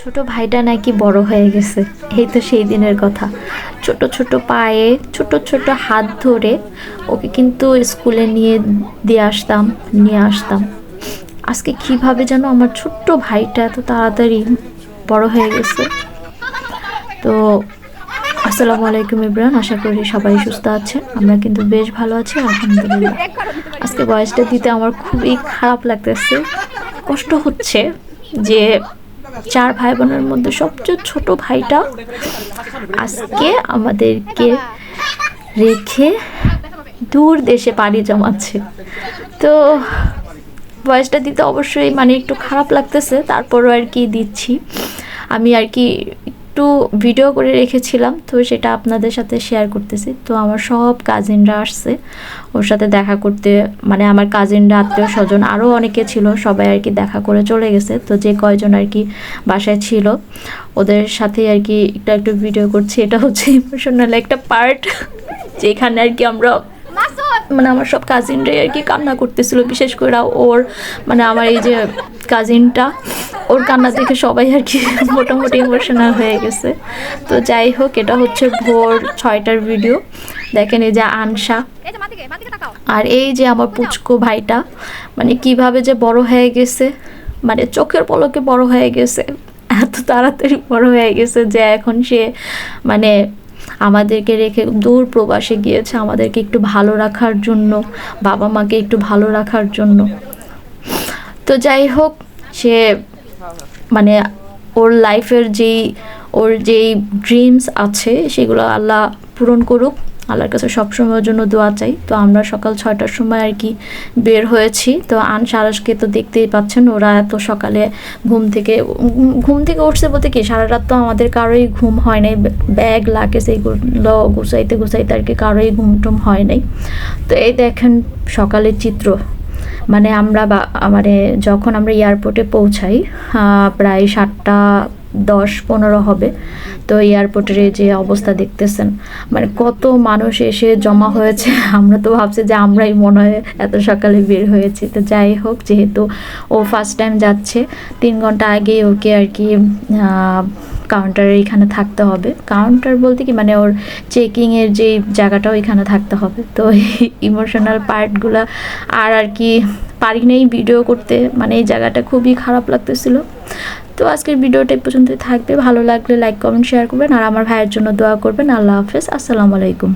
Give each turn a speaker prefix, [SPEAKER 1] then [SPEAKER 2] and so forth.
[SPEAKER 1] ছোট ভাইটা নাকি বড় হয়ে গেছে। এই তো সেই দিনের কথা। ছোট ছোট পায়ে ছোট ছোট হাত ধরে ওকে কিন্তু স্কুলে নিয়ে দিয়ে আসতাম, নিয়ে আসতাম। আজকে কীভাবে যেন আমার ছোট্ট ভাইটা এত তাড়াতাড়ি বড় হয়ে গেছে। তো আসসালামু আলাইকুম ইব্রান আশা করি সবাই সুস্থ আছে আমরা কিন্তু বেশ ভালো আছি, আলহামদুলিল্লাহ। আজকে বয়সটা দিতে আমার খুবই খারাপ লাগতেছে। কষ্ট হচ্ছে যে চার ভাই বোনের মধ্যে সবচেয়ে ছোট ভাইটা আজকে আমাদেরকে রেখে দূর দেশে পাড়ি জমাচ্ছে। তো বয়সটা দিতে অবশ্যই মানে একটু খারাপ লাগতেছে, তারপরও আর কি দিচ্ছি। আমি আর কি একটু ভিডিও করে রেখেছিলাম, তো সেটা আপনাদের সাথে শেয়ার করতেছি। তো আমার সব কাজিনরা আসছে, ওর সাথে দেখা করতে মানে আমার কাজিনরা আত্মীয় স্বজন আরও অনেকে ছিল, সবাই আর কি দেখা করে চলে গেছে। তো যে কয়জন আর কি বাসায় ছিল, ওদের সাথে আর কি একটু একটু ভিডিও করছি। এটা হচ্ছে ইমোশনাল একটা পার্ট যেখানে আর কি আমরা মানে আমার সব কাজিনরাই আর কি কান্না করতেছিল, বিশেষ করে ওর মানে আমার এই যে কাজিনটা ওর কান্না দেখে সবাই আর কি মোটামুটি ইমোশনাল হয়ে গেছে। তো যাই হোক এটা হচ্ছে ভোর ছয়টার ভিডিও দেখেন এই যে আনসা আর এই যে আমার পুচকো ভাইটা মানে কীভাবে যে বড় হয়ে গেছে মানে চোখের পলকে বড় হয়ে গেছে এত তাড়াতাড়ি বড় হয়ে গেছে যে এখন সে মানে আমাদেরকে রেখে দূর প্রবাসে গিয়েছে আমাদেরকে একটু ভালো রাখার জন্য বাবা মাকে একটু ভালো রাখার জন্য। তো যাই হোক সে মানে ওর লাইফের যেই, ওর যেই ড্রিমস আছে, সেগুলো আল্লাহ পূরণ করুক। আল্লাহর কাছে সবসময়ের জন্য দোয়া চাই। তো আমরা সকাল ছয়টার সময় আর কি বের হয়েছি। তো আন সারাসকে তো দেখতেই পাচ্ছেন, ওরা এত সকালে ঘুম থেকে ঘুম থেকে উঠছে বলতে কি, সারা রাত তো আমাদের কারোই ঘুম হয় নাই। ব্যাগ লাগে সেইগুলো গুছাইতে গুছাইতে আর কি কারোই ঘুম টুম হয় নাই। তো এই দেখেন সকালের চিত্র। মানে আমরা মানে যখন আমরা এয়ারপোর্টে পৌঁছাই প্রায় সাতটা দশ পনেরো হবে। তো এয়ারপোর্টের যে অবস্থা দেখতেছেন মানে কত মানুষ এসে জমা হয়েছে, আমরা তো ভাবছি যে আমরাই মনে হয় এত সকালে বের হয়েছি। তো যাই হোক, যেহেতু ও ফার্স্ট টাইম যাচ্ছে, তিন ঘণ্টা আগে ওকে আর কি কাউন্টারে এখানে থাকতে হবে। কাউন্টার বলতে কি মানে ওর চেকিংয়ের যে জায়গাটাও এখানে থাকতে হবে। তো ইমোশনাল পার্টগুলো আর আর কি পারি নেই ভিডিও করতে মানে এই জায়গাটা খুবই খারাপ লাগতেছিল। তো আজকের ভিডিওটা এই পর্যন্তই থাকবে। ভালো লাগলে লাইক কমেন্ট শেয়ার করবেন। আর আমার ভাইয়ের জন্য দোয়া করবেন। আল্লাহ হাফেজ। আসসালামু আলাইকুম।